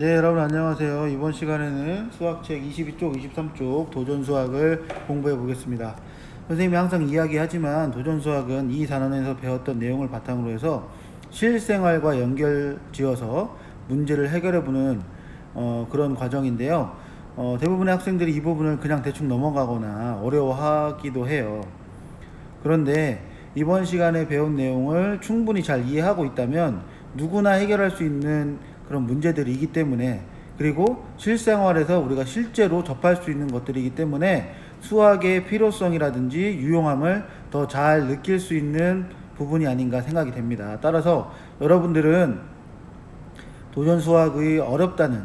네, 여러분 안녕하세요. 이번 시간에는 수학책 22쪽, 23쪽 도전 수학을 공부해 보겠습니다. 선생님이 항상 이야기하지만 도전 수학은 이 단원에서 배웠던 내용을 바탕으로 해서 실생활과 연결 지어서 문제를 해결해 보는 어, 그런 과정인데요. 어, 대부분의 학생들이 이 부분을 그냥 대충 넘어가거나 어려워하기도 해요. 그런데 이번 시간에 배운 내용을 충분히 잘 이해하고 있다면 누구나 해결할 수 있는 그런 문제들이기 때문에 그리고 실생활에서 우리가 실제로 접할 수 있는 것들이기 때문에 수학의 필요성이라든지 유용함을 더 잘 느낄 수 있는 부분이 아닌가 생각이 됩니다. 따라서 여러분들은 도전 수학의 어렵다는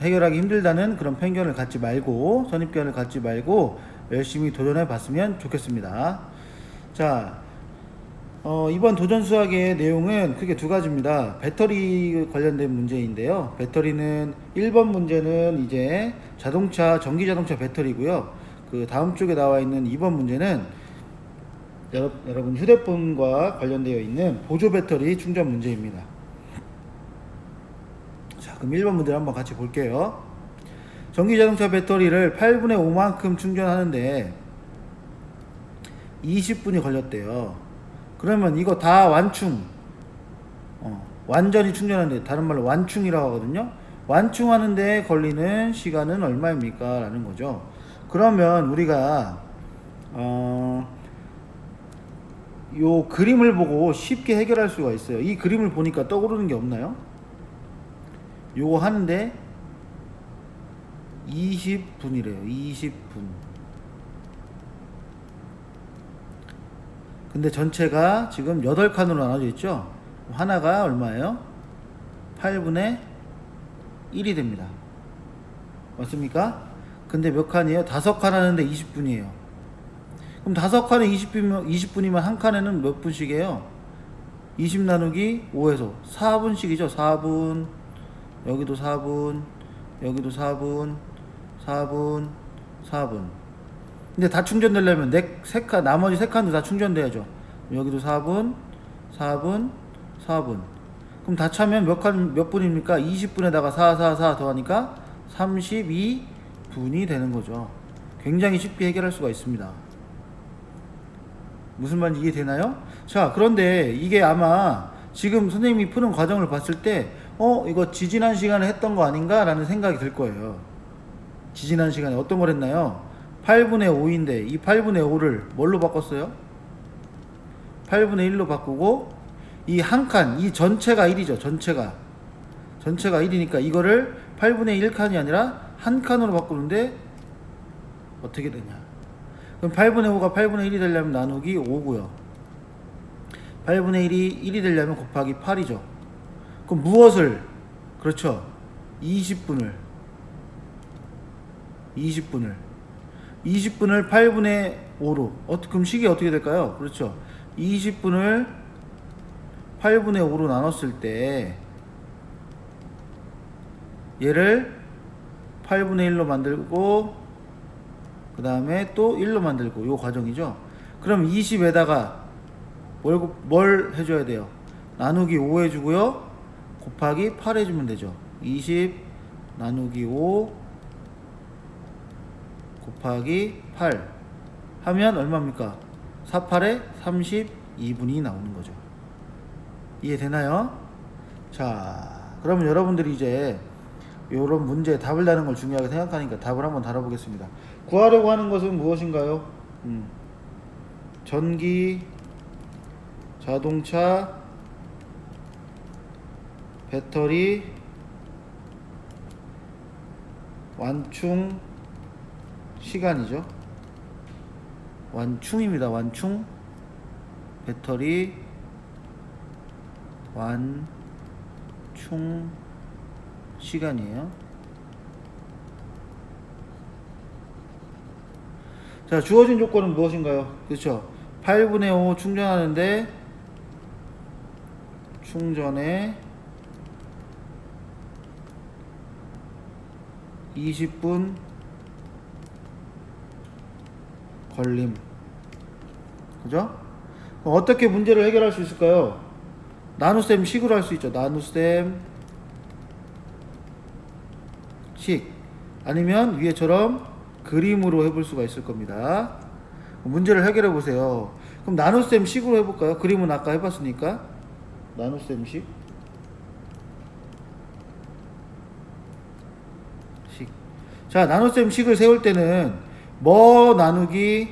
해결하기 힘들다는 그런 편견을 갖지 말고 선입견을 갖지 말고 열심히 도전해 봤으면 좋겠습니다. 자, 어, 이번 도전 수학의 내용은 크게 두 가지입니다. 배터리 관련된 문제인데요. 배터리는 1번 문제는 이제 자동차, 전기 자동차 배터리고요. 그 다음 쪽에 나와 있는 2번 문제는 여러, 여러분 휴대폰과 관련되어 있는 보조 배터리 충전 문제입니다. 자, 그럼 1번 문제를 한번 같이 볼게요. 전기 자동차 배터리를 8분의 5만큼 충전하는데 20분이 걸렸대요. 그러면 이거 다 완충, 어, 완전히 충전하는데 다른 말로 완충이라고 하거든요. 완충하는데 걸리는 시간은 얼마입니까? 라는 거죠. 그러면 우리가 어, 요 그림을 보고 쉽게 해결할 수가 있어요. 이 그림을 보니까 떠오르는 게 없나요? 요거 하는데 20분이래요. 20분. 근데 전체가 지금 8칸으로 나눠져 있죠? 하나가 얼마예요? 8분의 1이 됩니다. 맞습니까? 근데 몇 칸이에요? 다섯 칸 하는데 20분이에요. 그럼 다섯 칸에 20분이면, 20분이면 한 칸에는 몇 분씩이에요? 20 나누기 5에서 4분씩이죠. 4분, 여기도 4분, 여기도 4분, 4분, 4분. 근데 다 충전되려면 네, 세 칸, 나머지 세 칸도 다 충전돼야죠. 여기도 4분, 4분, 4분. 그럼 다 차면 몇 칸, 몇 분입니까? 20분에다가 4, 4, 4 더하니까 32분이 되는 거죠. 굉장히 쉽게 해결할 수가 있습니다. 무슨 말인지 이해되나요? 자, 그런데 이게 아마 지금 선생님이 푸는 과정을 봤을 때, 어, 이거 지지난 시간에 했던 거 아닌가? 라는 생각이 들 거예요. 지지난 시간에 어떤 걸 했나요? 8분의 5인데 이 8분의 5를 뭘로 바꿨어요? 8분의 1로 바꾸고 이 한 칸, 이 전체가 1이죠. 전체가. 전체가 1이니까 이거를 8분의 1칸이 아니라 한 칸으로 바꾸는데 어떻게 되냐? 그럼 8분의 5가 8분의 1이 되려면 나누기 5고요. 8분의 1이 1이 되려면 곱하기 8이죠. 그럼 무엇을? 그렇죠. 20분을 20분을 20분을 8분의 5로 어, 그럼 식이 어떻게 될까요? 그렇죠. 20분을 8분의 5로 나눴을 때 얘를 8분의 1로 만들고 그 다음에 또 1로 만들고 요 과정이죠. 그럼 20에다가 뭘, 뭘 해줘야 돼요? 나누기 5 해주고요. 곱하기 8 해주면 되죠. 20 나누기 5 곱하기 8 하면 얼마입니까? 48에 32분이 나오는 거죠. 이해되나요? 자, 그러면 여러분들이 이제 이런 문제 답을 다는 걸 중요하게 생각하니까 답을 한번 다뤄보겠습니다. 구하려고 하는 것은 무엇인가요? 음, 전기, 자동차, 배터리, 완충, 시간이죠. 완충입니다. 완충. 배터리 완충 시간이에요. 자, 주어진 조건은 무엇인가요? 그렇죠. 8분의 5 충전하는데 충전에 20분 걸림. 그죠? 어떻게 문제를 해결할 수 있을까요? 나눗셈 식으로 할 수 있죠. 나눗셈 아니면 위에처럼 그림으로 해볼 수가 있을 겁니다. 문제를 해결해 보세요. 그럼 나눗셈 식으로 해볼까요? 그림은 아까 해봤으니까 나눗셈 식. 식. 자, 나눗셈 식을 세울 때는 뭐 나누기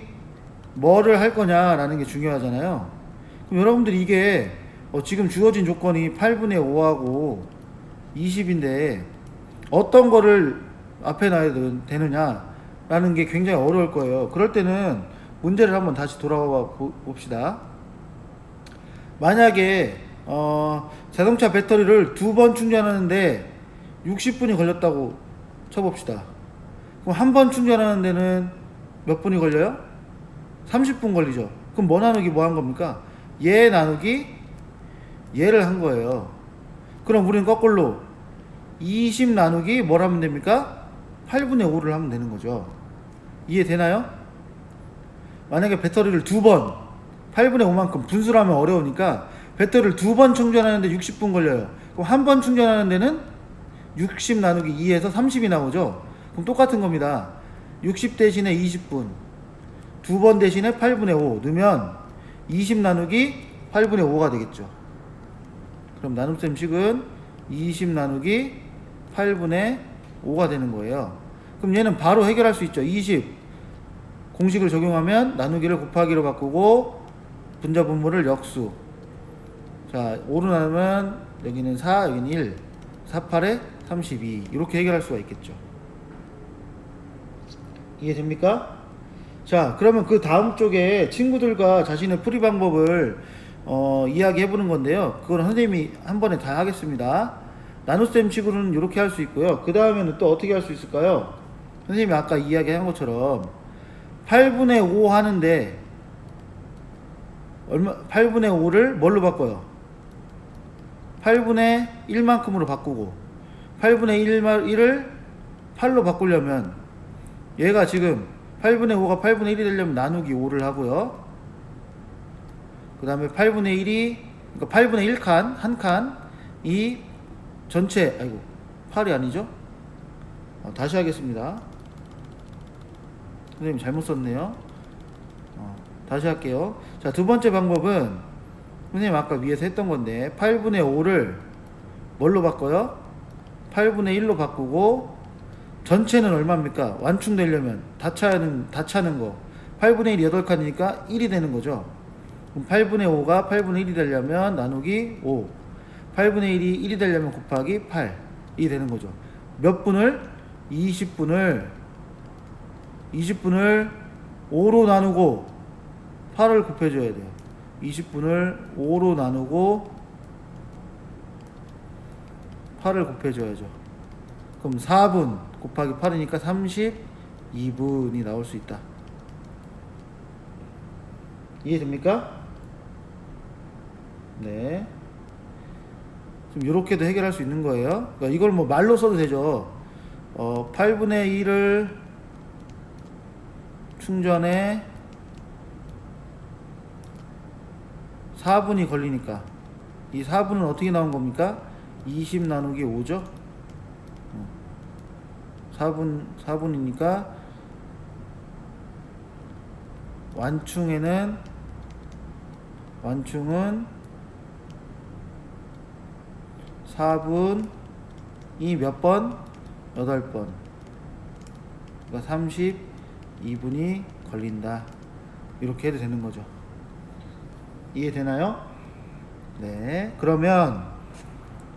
뭐를 할 거냐라는 게 중요하잖아요. 그럼 여러분들이 이게 어, 지금 주어진 조건이 8분의 5하고 20인데 어떤 거를 앞에 놔야 되- 되느냐라는 게 굉장히 어려울 거예요. 그럴 때는 문제를 한번 다시 돌아와 보- 봅시다. 만약에 어, 자동차 배터리를 두 번 충전하는데 60분이 걸렸다고 쳐봅시다. 그럼 한 번 충전하는 데는 몇 분이 걸려요? 30분 걸리죠. 그럼 뭐 나누기 뭐 한 겁니까? 얘 나누기 얘를 한 거예요. 그럼 우리는 거꾸로 20 나누기 뭘 하면 됩니까? 8분의 5를 하면 되는 거죠. 이해되나요? 만약에 배터리를 두 번, 8분의 5만큼 분수를 하면 어려우니까 배터리를 두 번 충전하는데 60분 걸려요. 그럼 한 번 충전하는 데는 60 나누기 2에서 30이 나오죠. 그럼 똑같은 겁니다. 60 대신에 20분, 두 번 대신에 8분의 5 넣으면 20 나누기 8분의 5가 되겠죠. 그럼 나눗셈 식은 20 나누기 8분의 5가 되는 거예요. 그럼 얘는 바로 해결할 수 있죠. 20 공식을 적용하면 나누기를 곱하기로 바꾸고 분자 분모를 역수. 자, 5로 나누면 여기는 4, 여기는 1. 4, 8에 32. 이렇게 해결할 수가 있겠죠. 이해됩니까? 자, 그러면 그 다음 쪽에 친구들과 자신의 풀이 방법을 어, 이야기해 보는 건데요. 그건 선생님이 한 번에 다 하겠습니다. 나눗셈 식으로는 이렇게 할 수 있고요. 그 다음에는 또 어떻게 할 수 있을까요? 선생님이 아까 이야기한 것처럼 8분의 5 하는데 얼마 8분의 5를 뭘로 바꿔요? 8분의 1만큼으로 바꾸고 8분의 1을 8로 바꾸려면 얘가 지금 8분의 5가 8분의 1이 되려면 나누기 5를 하고요. 그 다음에 8분의 1이, 그러니까 8분의 1칸, 한 칸, 이 전체, 아이고, 8이 아니죠? 어, 다시 하겠습니다. 선생님 잘못 썼네요. 어, 다시 할게요. 자, 두 번째 방법은, 선생님 아까 위에서 했던 건데, 8분의 5를 뭘로 바꿔요? 8분의 1로 바꾸고, 전체는 얼마입니까? 완충되려면 다 차는 다 차는 거 8분의 1이 8칸이니까 1이 되는 거죠. 그럼 8분의 5가 8분의 1이 되려면 나누기 5. 8분의 1이 1이 되려면 곱하기 8이 되는 거죠. 몇 분을 20분을 20분을 5로 나누고 8을 곱해 줘야 돼요. 20분을 5로 나누고 8을 곱해 줘야죠. 그럼 4분 곱하기 8이니까 32분이 나올 수 있다. 이해됩니까? 네. 좀 이렇게도 해결할 수 있는 거예요. 그러니까 이걸 뭐 말로 써도 되죠. 어, 8분의 1을 충전에 4분이 걸리니까 이 4분은 어떻게 나온 겁니까? 20 나누기 5죠? 4분 4분이니까 완충에는 완충은 4분이 몇 번? 8번. 그러니까 32분이 걸린다. 이렇게 해도 되는 거죠. 이해되나요? 네. 그러면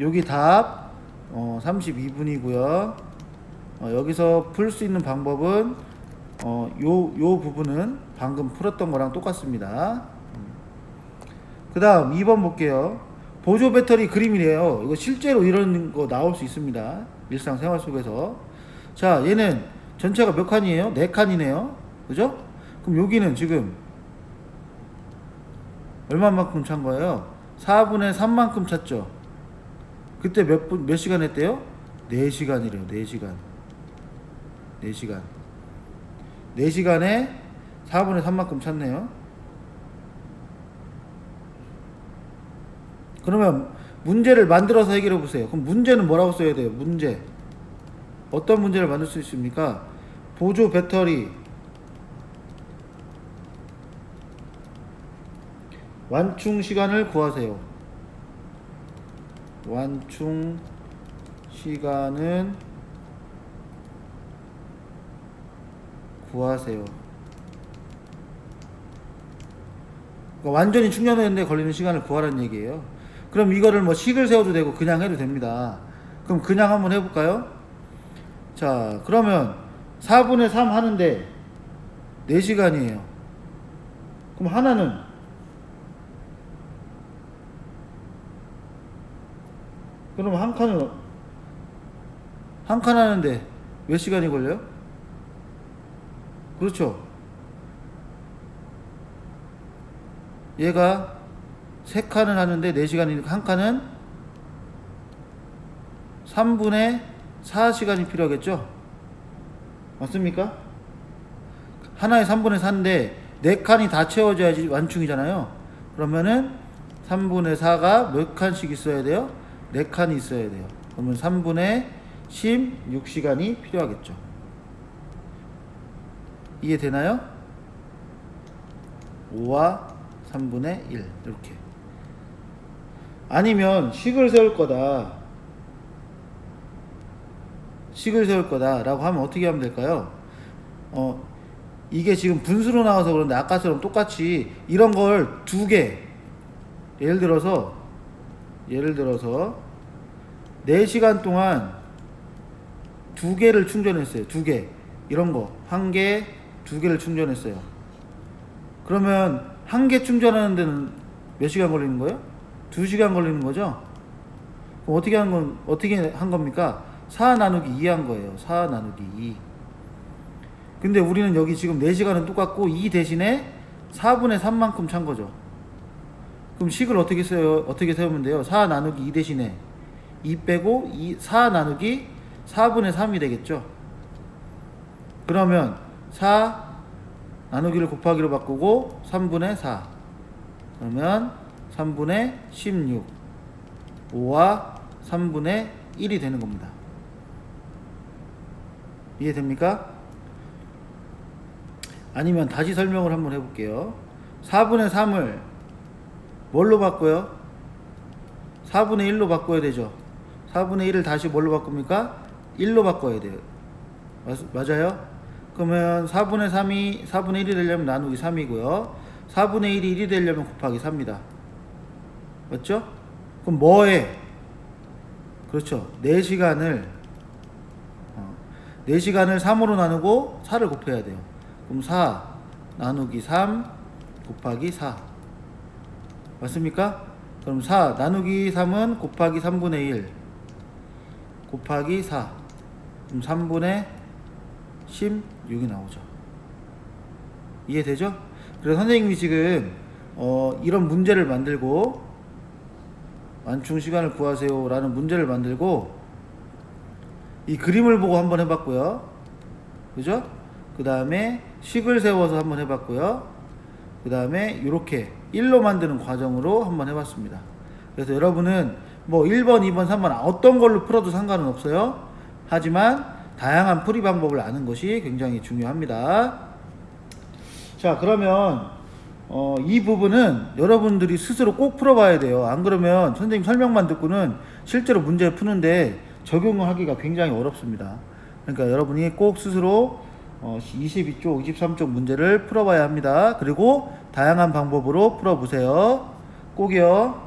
여기 답 어, 32분이고요. 어, 여기서 풀 수 있는 방법은 어, 요, 요 부분은 방금 풀었던 거랑 똑같습니다. 그 다음 2번 볼게요. 보조 배터리 그림이래요. 이거 실제로 이런 거 나올 수 있습니다. 일상생활 속에서. 자, 얘는 전체가 몇 칸이에요? 4칸이네요. 그죠? 그럼 여기는 지금 얼마만큼 찬 거예요? 4분의 3만큼 찼죠? 그때 몇 분, 몇 시간 했대요? 4시간이래요, 4시간. 4시간. 4시간에 4분의 3만큼 찼네요. 그러면 문제를 만들어서 해결해 보세요. 그럼 문제는 뭐라고 써야 돼요? 문제. 어떤 문제를 만들 수 있습니까? 보조 배터리 완충 시간을 구하세요. 완충 시간은 구하세요. 그러니까 완전히 충전하는데 걸리는 시간을 구하라는 얘기예요. 그럼 이거를 뭐 식을 세워도 되고 그냥 해도 됩니다. 그럼 그냥 한번 해볼까요? 자, 그러면 4분의 3 하는데 4시간이에요. 그럼 하나는 그럼 한 칸은 한 칸 하는데 몇 시간이 걸려요? 그렇죠. 얘가 세 칸을 하는데 4시간이니까 한 칸은 3분의 4시간이 필요하겠죠? 맞습니까? 하나에 3분의 4인데 4칸이 다 채워져야지 완충이잖아요. 그러면은 3분의 4가 몇 칸씩 있어야 돼요? 4칸이 있어야 돼요. 그러면 3분의 16시간이 필요하겠죠. 이해되나요? 5와 3분의 1 이렇게. 아니면 식을 세울 거다. 식을 세울 거다. 라고 하면 어떻게 하면 될까요? 어 이게 지금 분수로 나와서 그런데 아까처럼 똑같이 이런 걸 두 개. 예를 들어서 예를 들어서 4시간 동안 두 개를 충전했어요. 두 개. 이런 거한 개, 두 개를 충전했어요 그러면 한 개 충전하는 데는 몇 시간 걸리는 거예요? 두 시간 걸리는 거죠? 어떻게 한 건, 어떻게 한 겁니까? 4 나누기 2 한 거예요. 4 나누기 2. 근데 우리는 여기 지금 4시간은 똑같고 2 대신에 4분의 3만큼 찬 거죠. 그럼 식을 어떻게 써요? 어떻게 세우면 돼요? 4 나누기 2 대신에 2 빼고 2, 4 나누기 4분의 3이 되겠죠. 그러면 4 나누기를 곱하기로 바꾸고 3분의 4 그러면 3분의 16 5와 3분의 1이 되는 겁니다. 이해됩니까? 아니면 다시 설명을 한번 해볼게요. 4분의 3을 뭘로 바꿔요? 4분의 1로 바꿔야 되죠. 4분의 1을 다시 뭘로 바꿉니까? 1로 바꿔야 돼요. 맞, 맞아요? 그러면 4분의 3이 4분의 1이 되려면 나누기 3이고요. 4분의 1이 1이 되려면 곱하기 4입니다. 맞죠? 그럼 뭐에? 그렇죠. 4시간을 어, 4시간을 3으로 나누고 4를 곱해야 돼요. 그럼 4 나누기 3 곱하기 4 맞습니까? 그럼 4 나누기 3은 곱하기 3분의 1 곱하기 4 그럼 3분의 16이 나오죠. 이해되죠? 그래서 선생님이 지금 어, 이런 문제를 만들고 완충 시간을 구하세요 라는 문제를 만들고 이 그림을 보고 한번 해봤고요. 그죠? 그 다음에 식을 세워서 한번 해봤고요. 그 다음에 이렇게 1로 만드는 과정으로 한번 해봤습니다. 그래서 여러분은 뭐 1번, 2번, 3번 어떤 걸로 풀어도 상관은 없어요. 하지만 다양한 풀이 방법을 아는 것이 굉장히 중요합니다. 자, 그러면 어, 이 부분은 여러분들이 스스로 꼭 풀어봐야 돼요. 안 그러면 선생님 설명만 듣고는 실제로 문제를 푸는데 적용을 하기가 굉장히 어렵습니다. 그러니까 여러분이 꼭 스스로 어, 22쪽, 23쪽 문제를 풀어봐야 합니다. 그리고 다양한 방법으로 풀어보세요. 꼭이요.